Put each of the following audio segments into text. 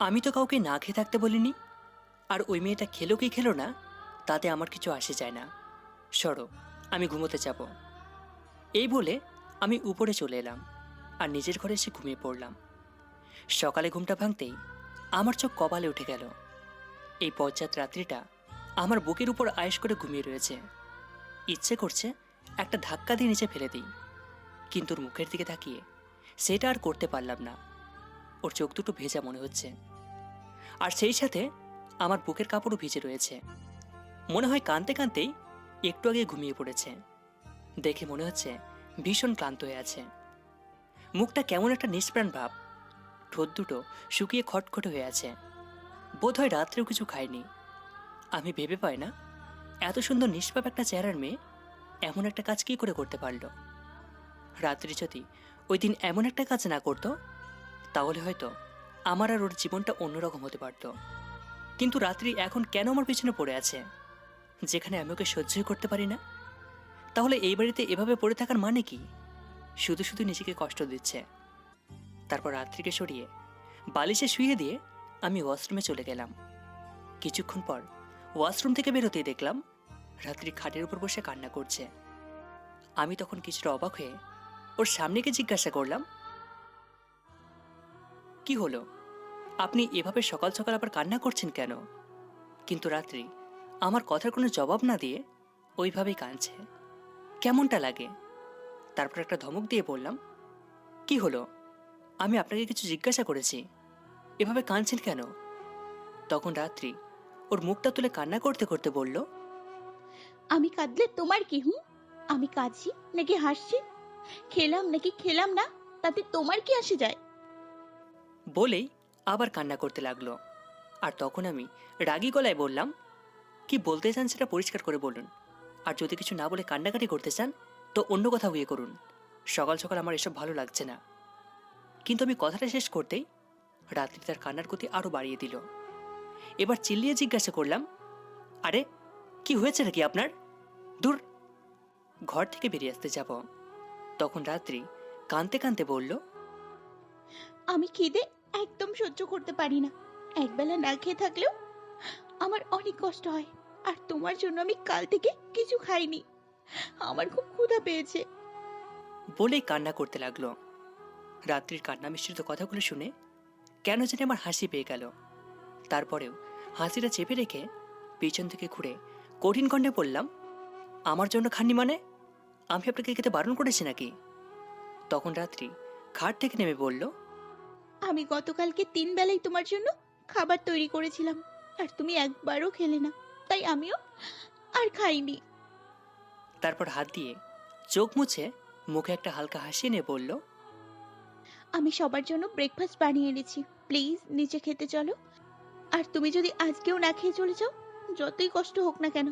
আমি তো কাউকে না খেয়ে থাকতে বলিনি। আর ওই মেয়েটা খেলো কি খেলো না, তাতে আমার কিছু আসে যায় না। সরো, আমি ঘুমোতে যাব। এই বলে আমি উপরে চলে এলাম, আর নিজের ঘরে এসে ঘুমিয়ে পড়লাম। সকালে ঘুমটা ভাঙতেই আমার চোখ কপালে উঠে গেল। এই পশ্চাৎ রাত্রিটা আমার বুকের উপর আয়েস করে ঘুমিয়ে রয়েছে। ইচ্ছে করছে একটা ধাক্কা দিয়ে নিচে ফেলে দিই। কিন্তু ওর মুখের দিকে তাকিয়ে সেটা আর করতে পারলাম না। ওর চোখ দুটো ভেজা মনে হচ্ছে। আর সেই সাথে আমার বুকের কাপড়ও ভিজে রয়েছে। মনে হয় কাঁদতে কাঁদতেই একটু আগে ঘুমিয়ে পড়েছে। দেখে মনে হচ্ছে ভীষণ ক্লান্ত হয়ে আছে। মুখটা কেমন একটা নিষ্প্রাণ ভাব। ঠোঁট দুটো শুকিয়ে খটখটে হয়ে আছে। বোধহয় রাত্রেও কিছু খায়নি। আমি ভেবে পাই না, এত সুন্দর নিষ্পাপ একটা চেহারার মেয়ে এমন একটা কাজ কী করে করতে পারল? রাত্রি যদি ওই দিন এমন একটা কাজ না করতো, তাহলে হয়তো আমার আর ওর জীবনটা অন্যরকম হতে পারত। কিন্তু রাত্রি এখন কেন আমার পিছনে পড়ে আছে? যেখানে আমি ওকে সহ্যই করতে পারি না? তাহলে এই বাড়িতে এভাবে পড়ে থাকার মানে কি? শুধু শুধু নিজেকে কষ্ট দিচ্ছে। তারপর রাত্রিকে সরিয়ে বালিশে শুয়ে দিয়ে আমি ওয়াশরুমে চলে গেলাম। কিছুক্ষণ পর ওয়াশরুম থেকে বেরোতেই দেখলাম রাত্রি খাটের উপর বসে কান্না করছে। আমি তখন কিছুটা অবাক হয়ে ওর সামনেকে জিজ্ঞাসা করলাম কি হলো? আপনি এভাবে সকাল সকাল আবার কান্না করছেন কেন? কিন্তু রাত্রি, আমার কথার কোনো জবাব না দিয়ে ওইভাবেই কাঁদছে। কেমনটা লাগে? তারপর একটা ধমক দিয়ে বললাম, কি হলো? আমি আপনাকে কিছু জিজ্ঞাসা করেছি। এভাবে কাঁদছেন কেন? তখন রাত্রি ওর মুখটা তুলে কান্না করতে করতে বলল, আমি কাঁদলে তোমার কি হুম আমি কাঁদছি নাকি হাসছি? খেলাম নাকি খেলাম না, তাতে তোমার কি আসে যায়? বলেই আবার কান্না করতে লাগল। আর তখন আমি রাগী গলায় বললাম, কি বলতে চান সেটা পরিষ্কার করে বলুন। আর যদি কিছু না বলে কান্নাকাটি করতে চান, তো অন্য কোথাও গিয়ে করুন। সকাল সকাল আমার এসব ভালো লাগছে না। কিন্তু আমি কথাটা শেষ করতেই রাত্রি তার কান্নার গতি আরও বাড়িয়ে দিল। এবার চিল্লিয়ে জিজ্ঞাসা করলাম, আরে, কি হয়েছে নাকি আপনার? দূর, ঘর থেকে বেরিয়ে আসতে যাব। তখন রাত্রি কানতে কানতে বলল, আমি খিদে একদম সহ্য করতে পারি না। একবেলা না খেয়ে থাকলেও আমার অনেক কষ্ট হয়, আর তোমার জন্য আমি কাল থেকে কিছু খাইনি। আমার খুব ক্ষুধা পেয়েছে। বলে কান্না করতে লাগল। রাত্রির কান্না মিশ্রিত কথাগুলো শুনে কেন জানি আমার হাসি পেয়ে গেল। তারপরেও হাসিটা চেপে রেখে পিছন থেকে ঘুরে কঠিন কণ্ঠে বললাম, আমার জন্য খাননি মানে? আমি আপনাকে খেতে বারণ করেছি নাকি? তখন রাত্রি খাট থেকে নেমে বলল আমি গতকালকে তিন বেলায় তোমার জন্য খাবার তৈরি করেছিলাম আর তুমি একবারও খেলে না তাই আমিও আর খাইনি। তারপর হাত দিয়ে চোখ মুছে মুখে একটা হালকা হাসি এনে বলল আমি সবার জন্য ব্রেকফাস্ট বানিয়ে এনেছি প্লিজ নিচে খেতে চলো। আর তুমি যদি আজকেও না খেয়ে চলে যাও যতই কষ্ট হোক না কেন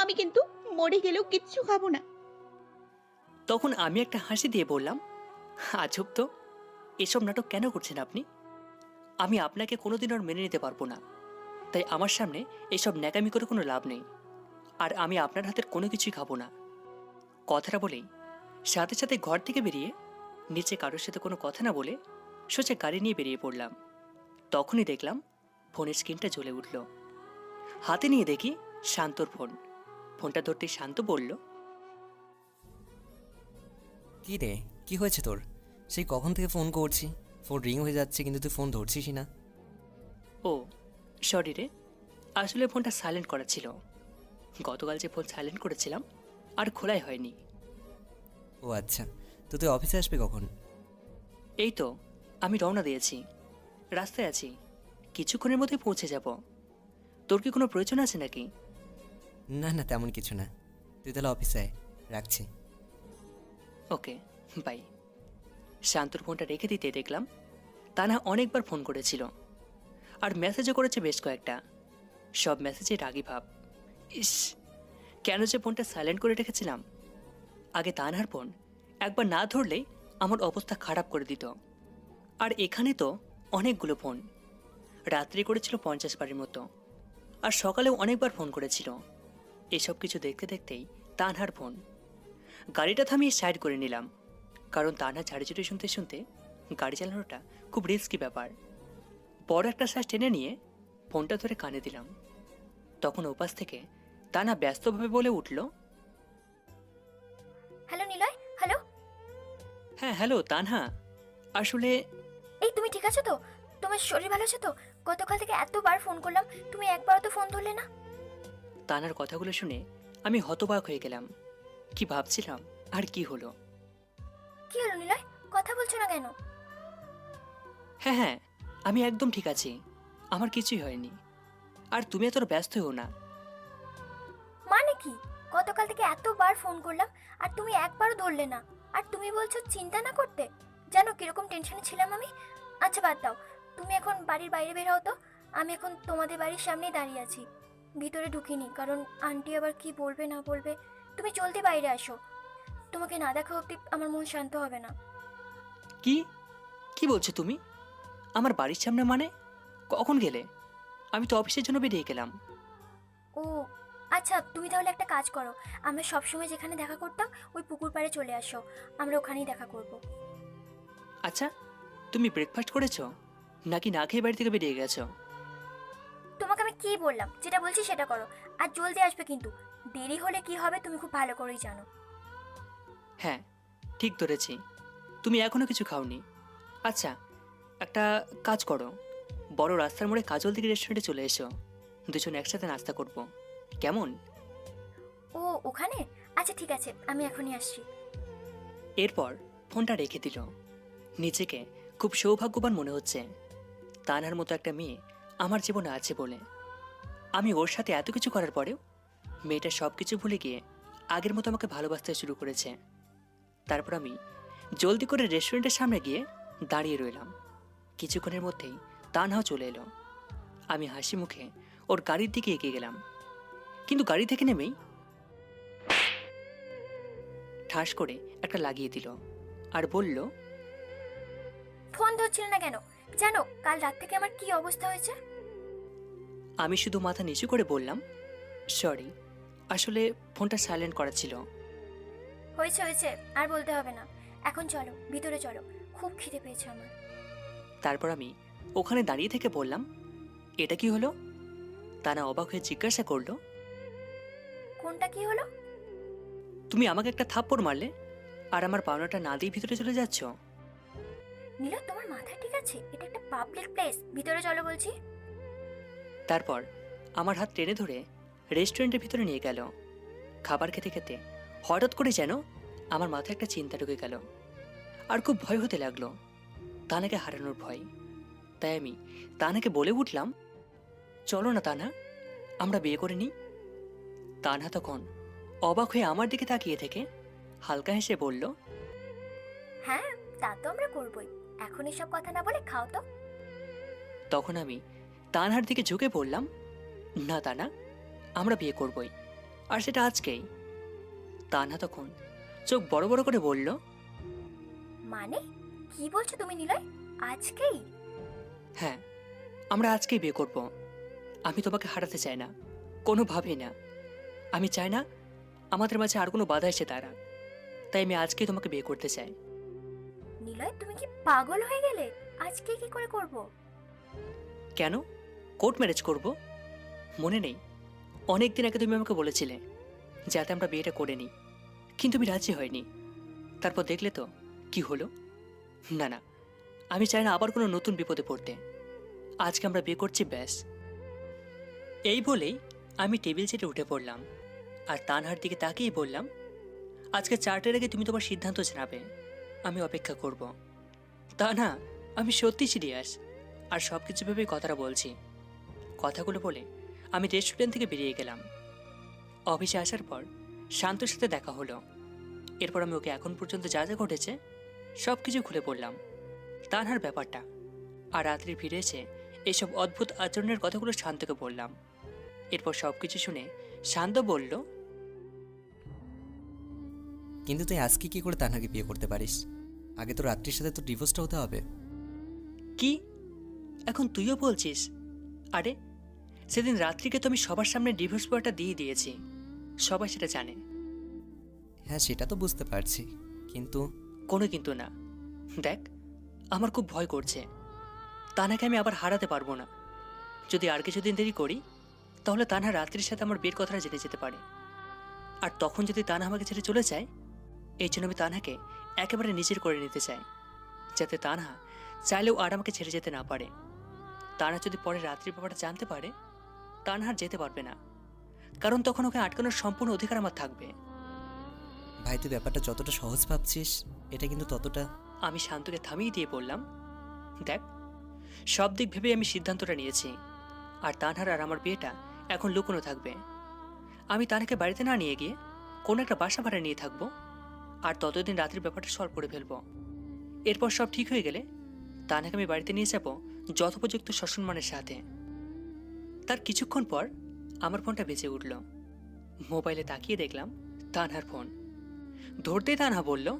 আমি কিন্তু মরে গেলেও কিচ্ছু খাব না। তখন আমি একটা হাসি দিয়ে বললাম আজব তো। এসব নাটক কেন করছেন আপনি? আমি আপনাকে কোনোদিন আর মেনে নিতে পারব না। তাই আমার সামনে এসব ন্যাকামি করে কোনো লাভ নেই। আর আমি আপনার হাতের কোনো কিছুই খাব না। কথাটা বলেই সাথে সাথে ঘর থেকে বেরিয়ে নিচে কারোর সাথে কোনো কথা না বলে সোজা গাড়ি নিয়ে বেরিয়ে পড়লাম। তখনই দেখলাম ফোনের স্ক্রিনটা জ্বলে উঠল। হাতে নিয়ে দেখি শান্তর ফোন। ফোনটা ধরতেই শান্ত বলল, কি রে? কি হয়েছে তোর? সেই কখন থেকে ফোন করছি। ফোন রিং হয়ে যাচ্ছে কিন্তু তুই ফোন ধরছিসই না। ও সরি রে। আসলে ফোনটা সাইলেন্ট করা ছিল। গতকাল যে ফোন সাইলেন্ট করেছিলাম আর খোলাই হয়নি। ও আচ্ছা তো তুই অফিসে আসবি কখন? এই তো আমি রওনা দিয়েছি। রাস্তায় আছি। কিছুক্ষণের মধ্যে পৌঁছে যাব। তোর কি কোনো প্রয়োজন আছে নাকি? না না তেমন কিছু না। তুই তাহলে অফিসে আয় রাখছি। ওকে বাই শান্তর ফোনটা রেখে দিতে দেখলাম তানা অনেকবার ফোন করেছিল। আর মেসেজও করেছে বেশ কয়েকটা। সব মেসেজে রাগি ভাব। ইস, কেন যে ফোনটা সাইলেন্ট করে রেখেছিলাম? আগে তানহার ফোন একবার না ধরলেই আমার অবস্থা খারাপ করে দিত। আর এখানে তো অনেকগুলো ফোন। রাত্রি করেছিল পঞ্চাশ বারের মতো। আর সকালেও অনেকবার ফোন করেছিল। এসব কিছু দেখতে দেখতেই তানহার ফোন। গাড়িটা থামিয়ে সাইড করে নিলাম। কারণ তানা ঝাড়ি চুটি শুনতে শুনতে গাড়ি চালানোটা খুব রিস্কি ব্যাপার। বড় একটা শ্বাস টেনে নিয়ে ফোনটা ধরে কানে দিলাম। তখন ওপাশ থেকে তানা ব্যস্তভাবে বলে উঠল হ্যালো নিলয় হ্যালো? হ্যাঁ হ্যালো তানহা। আসলে এই তুমি ঠিক আছো তো? তোমার শরীর ভালো আছে তো? গতকাল থেকে এতবার ফোন করলাম তুমি একবারও তো ফোন ধরলে না? তানার কথাগুলো শুনে আমি হতবাক হয়ে গেলাম। কি ভাবছিলাম আর কি হলো? কি হলো নিলয়? কথা বলছো না কেন? হ্যাঁ হ্যাঁ আমি একদম ঠিক আছি। আমার কিছুই হয়নি। আর তুমি এত ব্যস্ত হও না। মানে কি? গতকাল থেকে এতবার ফোন করলাম আর তুমি একবারও ধরলে না। আর তুমি বলছো চিন্তা না করতে? জানো কীরকম টেনশনে ছিলাম আমি? আচ্ছা বাদ দাও। তুমি এখন বাড়ির বাইরে বের হও তো। আমি এখন তোমাদের বাড়ির সামনেই দাঁড়িয়ে আছি। ভিতরে ঢুকিনি কারণ আন্টি আবার কি বলবে না বলবে? তুমি জলদি বাইরে আসো। তোমাকে না দেখা অব্দি আমার মন শান্ত হবে না। কি? কি বলছো তুমি? আমার বাড়ির সামনে মানে? কখন গেলে? আমি তো অফিসের জন্য বেরিয়ে গেলাম। ও আচ্ছা তুমি তাহলে একটা কাজ করো। আমরা সবসময় যেখানে দেখা করতাম ওই পুকুর পাড়ে চলে আসো। আমরা ওখানেই দেখা করব। আচ্ছা তুমি ব্রেকফাস্ট করেছ? নাকি না খেয়ে বাড়ি থেকে বেরিয়ে গেছো? তোমাকে আমি কি বললাম? যেটা বলছি সেটা করো। আর জলদি আসবে কিন্তু। দেরি হলে কি হবে তুমি খুব ভালো করেই জানো। হ্যাঁ ঠিক ধরেছি। তুমি এখনও কিছু খাওনি। আচ্ছা একটা কাজ করো। বড় রাস্তার মোড়ে কাজল দিকে রেস্টুরেন্টে চলে এসো। দুজন একসাথে নাস্তা করব। কেমন? ও ওখানে? আচ্ছা ঠিক আছে আমি এখনই আসছি। এরপর ফোনটা রেখে দিল। নিজেকে খুব সৌভাগ্যবান মনে হচ্ছে। তানার মতো একটা মেয়ে আমার জীবনে আছে বলে। আমি ওর সাথে এত কিছু করার পরেও মেয়েটা সব কিছু ভুলে গিয়ে আগের মতো আমাকে ভালোবাসতে শুরু করেছে। তারপর আমি জলদি করে রেস্টুরেন্টের সামনে গিয়ে দাঁড়িয়ে রইলাম। কিছুক্ষণের মধ্যেই তানহাও চলে এলো। আমি হাসি মুখে ওর গাড়ির দিকে এগিয়ে গেলাম। কিন্তু গাড়ি থেকে নেমেই ঠাস করে একটা লাগিয়ে দিল আর বলল ফোন ধরছিল না কেন? জানো কাল রাত থেকে আমার কি অবস্থা হয়েছে? আমি শুধু মাথা নিচু করে বললাম সরি আসলে ফোনটা সাইলেন্ট করা ছিল। হয়েছে হয়েছে আর বলতে হবে না। এখন চলো ভিতরে চলো। খুব খিদে পেয়েছে আমার। তারপর আমি ওখানে দাঁড়িয়ে থেকে বললাম এটা কি হলো? তারা অবাক হয়ে জিজ্ঞাসা করল কোনটা কি হলো? তুমি আমাকে একটা থাপ্পড় মারলে আর আমার পাওনাটা না দিয়ে ভিতরে চলে যাচ্ছ? নীলা তোমার মাথা ঠিক আছে? এটা একটা পাবলিক প্লেস ভিতরে চলো বলছি। তারপর আমার হাত টেনে ধরে রেস্টুরেন্টের ভিতরে নিয়ে গেল। খাবার খেতে খেতে হঠাৎ করে যেন আমার মাথায় একটা চিন্তা ঢুকে গেল। আর খুব ভয় হতে লাগল। তানাকে হারানোর ভয়। তাই আমি তানাকে বলে উঠলাম চলো না তানা আমরা বিয়ে করে নিই। তানহা তখন অবাক হয়ে আমার দিকে তাকিয়ে থেকে হালকা হেসে বলল হ্যাঁ তা তো আমরা করবই। এখন এসব কথা না বলে খাও তো। তখন আমি তানহার দিকে ঝুঁকে পড়লাম না তানা আমরা বিয়ে করবই। আর সেটা আজকেই। তানহা তখন চোখ বড় বড় করে বলল মানে? কি বলছো তুমি নিলয়? আজকেই? হ্যাঁ আমরা আজকেই বিয়ে করব। আমি তোমাকে হারাতে চাই না কোনোভাবেই না। আমি চাই না আমাদের মাঝে আর কোনো বাধা এসে তারা তাই আমি আজকেই তোমাকে বিয়ে করতে চাই। নিলয় তুমি কি পাগল হয়ে গেলে? আজকে কি করে করব? কেন? কোর্ট ম্যারেজ করব? মনে নেই। অনেক দিন আগে তুমি আমাকে বলেছিলে যাতে আমরা বিয়েটা করে নিই। কিন্তু আমি রাজি হয়নি তারপর দেখলে তো, কি হলো? না না, আমি চাই না আবার কোনো নতুন বিপদে পড়তে। আজকে আমরা বিয়ে করছি, ব্যাস। এই বলেই আমি টেবিল চেটে উঠে পড়লাম। আর তানহার দিকে তাকিয়ে বললাম, আজকে চারটের আগে তুমি তোমার সিদ্ধান্ত জানাবে। আমি অপেক্ষা করব। তা না আমি সত্যি সিরিয়াস। আর সব কিছু ভেবেই কথাটা বলছি। কথাগুলো বলে আমি রেস্টুরেন্ট থেকে বেরিয়ে গেলাম। অফিসে আসার পর শান্তর সাথে দেখা হলো। এরপর আমি ওকে এখন পর্যন্ত যা যা ঘটেছে সব কিছু খুলে পড়লাম। তানহার ব্যাপারটা। আর রাত্রি ফিরে এসে এইসব অদ্ভুত আচরণের কথাগুলো শান্তকে বললাম। এরপর সব কিছু শুনে শান্ত বলল কিন্তু তুই আজকে কি করে তানহাকে বিয়ে করতে পারিস? আগে তো রাত্রির সাথে তো ডিভোর্সটা হতে হবে। কি? এখন তুইও বলছিস? আরে সেদিন রাত্রিকে তো আমি সবার সামনে ডিভোর্স পেপারটা দিয়ে দিয়েছি। সবাই সেটা জানে। হ্যাঁ সেটা তো বুঝতে পারছি কিন্তু কোনো কিন্তু না। দেখ আমার খুব ভয় করছে। তানাকে আমি আবার হারাতে পারব না। যদি আর কিছুদিন দেরি করি তাহলে তানহা রাত্রির সাথে আমার বিয়ের কথাটা জেনে যেতে পারে। আর তখন যদি তানহা আমাকে ছেড়ে চলে যায় এই জন্য আমি তানহাকে একেবারে নিজের করে নিতে চাই। যাতে তানহা চাইলেও আর আমাকে ছেড়ে যেতে না পারে। তানহা যদি পরে রাত্রির ব্যাপারটা জানতে পারে তানহার যেতে পারবে না। কারণ তখন ওকে আটকানোর সম্পূর্ণ অধিকার আমার থাকবে। ভাই তুই ব্যাপারটা যতটা সহজ ভাবছিস এটা কিন্তু ততটা আমি শান্তকে থামিয়ে দিয়ে বললাম দেখ সব দিক ভেবে আমি সিদ্ধান্তটা নিয়েছি। আর তানহার আর আমার বিয়েটা এখন লুকোনো থাকবে। আমি তানহাকে বাড়িতে না নিয়ে গিয়ে কোনো একটা বাসা ভাড়া নিয়ে থাকব আর ততদিন রাত্রির ব্যাপারটা সলভ করে ফেলব। এরপর সব ঠিক হয়ে গেলে তানহাকে আমি বাড়িতে নিয়ে যাব যথোপযুক্ত সসম্মানের সাথে। তার কিছুক্ষণ পর আমার ফোনটা বেঁচে উঠল। মোবাইলে তাকিয়ে দেখলাম তানহার ফোন। ধরতেই তানহা বলল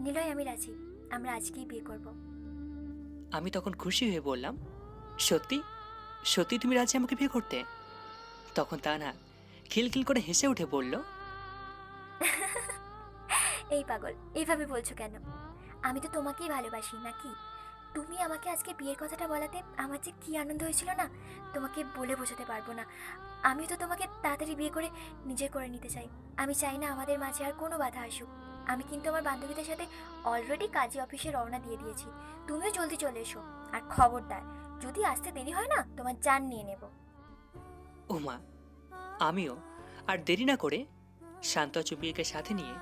নিলয় আমি রাজি। আমরা আজকেই বিয়ে করব। আমি তখন খুশি হয়ে বললাম সত্যি? সত্যি তুমি রাজি আমাকে বিয়ে করতে? তখন তা না খিলখিল করে হেসে উঠে বলল এই পাগল এইভাবে বলছো কেন? আমি তো তোমাকেই ভালোবাসি নাকি? তুমি আমাকে আজকে বিয়ের কথাটা বলাতে আমার যে কী আনন্দ হয়েছিল না, তোমাকে বলে বোঝাতে পারব না। আমি তো তোমাকে তাড়াতাড়ি বিয়ে করে নিজে করে নিতে চাই। আমি চাই না আমাদের মাঝে আর কোনো বাধা আসুক। আমি কিন্তু আমার বান্ধবীদের সাথে অলরেডি কাজী অফিসে রওনা দিয়ে দিয়েছি। তুমিও জলদি চলে এসো। আর খবরদার, যদি আসতে দেরি হয় না, তোমার জান নিয়ে নেব। ওমা আমিও। আর দেরি না করে শান্ত চুপিকে সাথে নিয়ে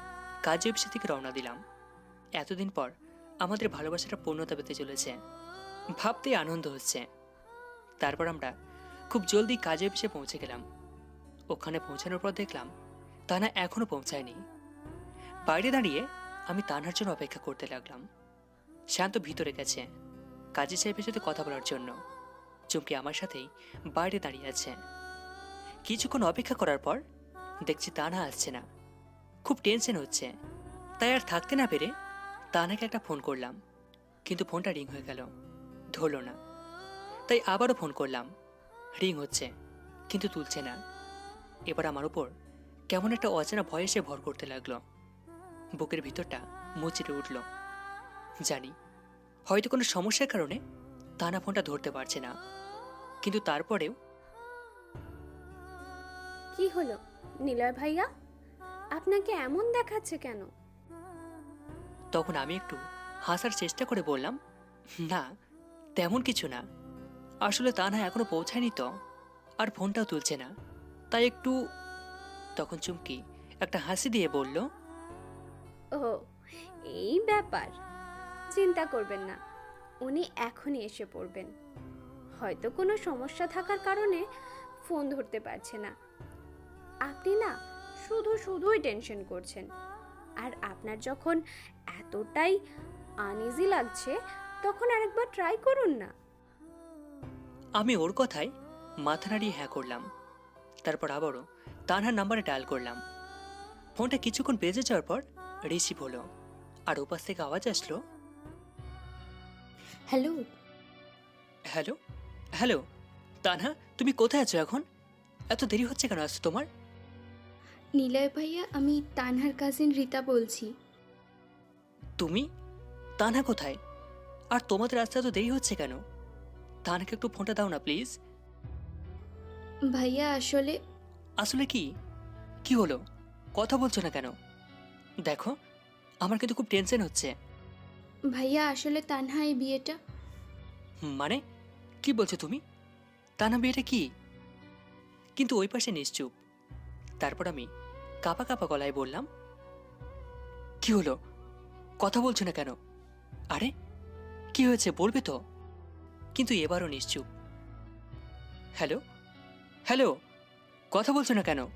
কাজী অফিসে থেকে রওনা দিলাম। এতদিন পর আমাদের ভালোবাসাটা পূর্ণতা পেতে চলেছে। ভাবতেই আনন্দ হচ্ছে। তারপর আমরা খুব জলদি কাজে অফিসে পৌঁছে গেলাম। ওখানে পৌঁছানোর পর দেখলাম, তানা এখনও পৌঁছায়নি। বাইরে দাঁড়িয়ে আমি তানহার জন্য অপেক্ষা করতে লাগলাম। শান্ত ভিতরে গেছে। কাজী সাহেবের সাথে কথা বলার জন্য। চুমকি আমার সাথেই বাইরে দাঁড়িয়ে আছে। কিছুক্ষণ অপেক্ষা করার পর দেখছি তানা আসছে না। খুব টেনশন হচ্ছে। তাই আর থাকতে না পেরে তানাকে একটা ফোন করলাম। কিন্তু ফোনটা রিং হয়ে গেল। ধরল না। তাই আবারও ফোন করলাম। রিং হচ্ছে, কিন্তু তুলছে না। এবার আমার উপর কেমন একটা অচেনা ভয় এসে ভর করতে লাগল। বুকের ভিতরটা মুচড়ে উঠল। জানি, হয়তো কোনো সমস্যার কারণে তানা ফোনটা ধরতে পারছে না। কিন্তু তারপরেও কি হলো নিলয় ভাইয়া? আপনাকে এমন দেখাচ্ছে কেন? তখন আমি একটু হাসার চেষ্টা করে বললাম, না, তেমন কিছু না। আসলে তা না এখনও পৌঁছায়নি তো, আর ফোনটাও তুলছে না। তাই একটু তখন চুমকি একটা হাসি দিয়ে বলল, ও, এই ব্যাপার। চিন্তা করবেন না, উনি এখনই এসে পড়বেন। হয়তো কোনো সমস্যা থাকার কারণে ফোন ধরতে পারছে না। আপনি না শুধু শুধুই টেনশন করছেন। আর আপনার যখন এতটাই আনইজি লাগছে তখন আরেকবার ট্রাই করুন না। আমি ওর কথায় মাথা নাড়িয়ে হ্যাঁ করলাম। তারপর আবারও তানহার নাম্বারে ডায়াল করলাম। ফোনটা কিছুক্ষণ বেজে যাওয়ার পর রিসিভ হলো আর ওপাশ থেকে আওয়াজ আসলো? হ্যালো। হ্যালো? হ্যালো? তানহা তুমি কোথায় আছো এখন? এত দেরি হচ্ছে কেন? আসছো তোমার নিলয় ভাইয়া আমি তানহার কাজিন রীতা বলছি। তুমি? তানহা কোথায়? আর তোমাদের রাস্তা তো দেরি হচ্ছে কেন? তানহাকে একটু ফোনটা দাও না প্লিজ ভাইয়া আসলে আসলে কি? কি হলো? কথা বলছো না কেন? দেখো আমার কিন্তু খুব টেনশন হচ্ছে। ভাইয়া আসলে তানহা এই বিয়েটা মানে? কি বলছো তুমি? তানহা বিয়েটা কি? কিন্তু ওই পাশে নিশ্চুপ। তারপর আমি কাপা কাপা গলায় বললাম, কি হলো? কথা বলছো না কেন? আরে, কি হয়েছে বলবে তো? কিন্তু এবারও নিশ্চুপ। হ্যালো? হ্যালো? কথা বলছো না কেন?